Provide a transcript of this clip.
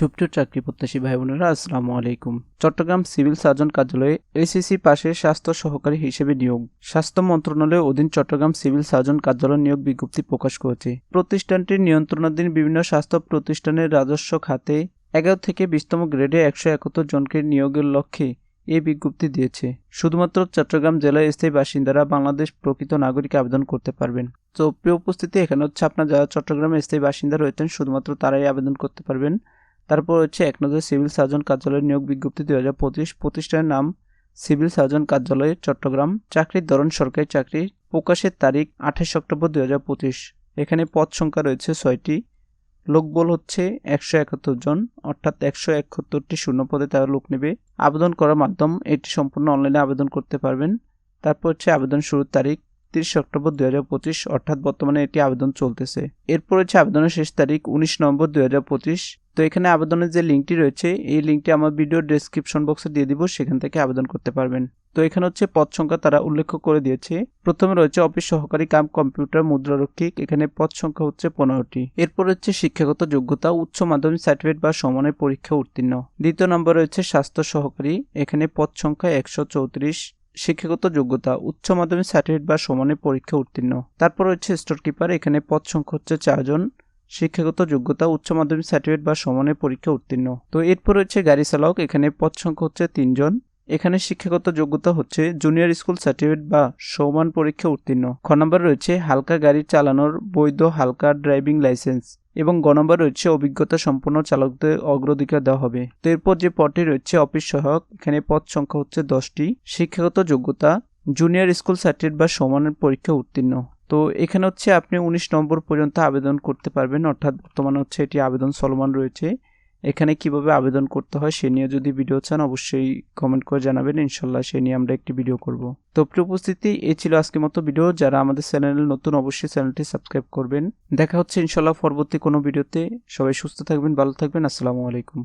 সুপ্রিয় চাকরি প্রত্যাশী ভাই বোনেরা আসসালামু আলাইকুম। চট্টগ্রাম সিভিল সার্জন কার্যালয়ে এসিসি পাশে স্বাস্থ্য সহকারী হিসেবে নিয়োগ। স্বাস্থ্য মন্ত্রণালয়ের অধীন চট্টগ্রাম সিভিল সার্জন কার্যালয় নিয়োগ বিজ্ঞপ্তি প্রকাশ করেছে। প্রতিষ্ঠানটির নিয়ন্ত্রণাধীন বিভিন্ন স্বাস্থ্য প্রতিষ্ঠানের রাজস্ব খাতে এগারো থেকে বিশতম গ্রেডে একশো একাত্তর জনকে নিয়োগের লক্ষ্যে এই বিজ্ঞপ্তি দিয়েছে। শুধুমাত্র চট্টগ্রাম জেলার স্থায়ী বাসিন্দারা বাংলাদেশ প্রকৃত নাগরিক আবেদন করতে পারবেন। তো প্রিয় উপস্থিতি, এখানে হচ্ছে আপনার যারা চট্টগ্রামের স্থায়ী বাসিন্দা রয়েছেন, শুধুমাত্র তারাই আবেদন করতে পারবেন। তারপর হচ্ছে এক নজর সিভিল সার্জন কার্যালয়ের নিয়োগ বিজ্ঞপ্তি দুই হাজার পঁচিশ প্রতিষ্ঠানের নাম, সিভিল সার্জন কার্যালয়, চট্টগ্রাম। চাকরির ধরন, সরকারি চাকরি। প্রকাশের তারিখ, আঠাশ অক্টোবর দুই হাজার পঁচিশ। এখানে পদ সংখ্যা রয়েছে ছয়টি। লোকবল হচ্ছে একশো একাত্তর জন, অর্থাৎ একশো একাত্তরটি শূন্য পদে তারা লোক নেবে। আবেদন করার মাধ্যম এটি সম্পূর্ণ অনলাইনে আবেদন করতে পারবেন। তারপর হচ্ছে আবেদন শুরুর তারিখ, তিরিশ অক্টোবর দুই হাজার পঁচিশ, অর্থাৎ বর্তমানে এটি আবেদন চলতেছে। এরপর হচ্ছে আবেদনের শেষ তারিখ, উনিশ নভেম্বর দুই হাজার পঁচিশ। তো এখানে আবেদনের যে লিঙ্কটি রয়েছে, এই লিঙ্কটি আমার ভিডিও ডেসক্রিপশন বক্সে দিয়ে দিব, সেখান থেকে আবেদন করতে পারবেন। তো এখানে হচ্ছে পদ সংখ্যা তারা উল্লেখ করে দিয়েছে। প্রথমে রয়েছে অফিস সহকারী কাম কম্পিউটার মুদ্রারক্ষিক এখানে পদ সংখ্যা হচ্ছে পনেরোটি। এরপর হচ্ছে শিক্ষাগত যোগ্যতা, উচ্চ মাধ্যমিক সার্টিফিকেট বা সমানের পরীক্ষা উত্তীর্ণ। দ্বিতীয় নম্বর রয়েছে স্বাস্থ্য সহকারী, এখানে পদ সংখ্যা একশো চৌত্রিশ। শিক্ষাগত যোগ্যতা, উচ্চ মাধ্যমিক সার্টিফিকেট বা সমানের পরীক্ষা উত্তীর্ণ। তারপর হচ্ছে স্টোর কিপার এখানে পদ সংখ্যা হচ্ছে চারজন। শিক্ষাগত যোগ্যতা, উচ্চ মাধ্যমিক সার্টিফিকেট বা সমানের পরীক্ষা উত্তীর্ণ। তো এরপর হচ্ছে গাড়ি চালক, এখানে পদ সংখ্যা হচ্ছে তিনজন। এখানে শিক্ষাগত যোগ্যতা হচ্ছে জুনিয়র স্কুল সার্টিফিকেট বা সমান পরীক্ষা উত্তীর্ণ। খ নম্বর রয়েছে হালকা গাড়ি চালানোর বৈধ হালকা ড্রাইভিং লাইসেন্স এবং গ নম্বর রয়েছে অভিজ্ঞতা সম্পন্ন চালকদের অগ্রাধিকার দেওয়া হবে। তো এরপর যে পদটি রয়েছে অফিস সহায়ক, এখানে পদ সংখ্যা হচ্ছে দশটি। শিক্ষাগত যোগ্যতা জুনিয়র স্কুল সার্টিফিকেট বা সমানের পরীক্ষা উত্তীর্ণ। তো এখানে হচ্ছে আপনি উনিশ নম্বর পর্যন্ত আবেদন করতে পারবেন, অর্থাৎ বর্তমানে হচ্ছে এটি আবেদন চলমান রয়েছে। এখানে কীভাবে আবেদন করতে হয় সে নিয়ে যদি ভিডিও চান, অবশ্যই কমেন্ট করে জানাবেন, ইনশাল্লাহ সে নিয়ে আমরা একটি ভিডিও করব। তো প্রিয় উপস্থিতি এ ছিল আজকের মতো ভিডিও। যারা আমাদের চ্যানেল নতুন, অবশ্যই চ্যানেলটি সাবস্ক্রাইব করবেন। দেখা হচ্ছে ইনশাল্লাহ পরবর্তী কোনো ভিডিওতে। সবাই সুস্থ থাকবেন, ভালো থাকবেন। আসসালামু আলাইকুম।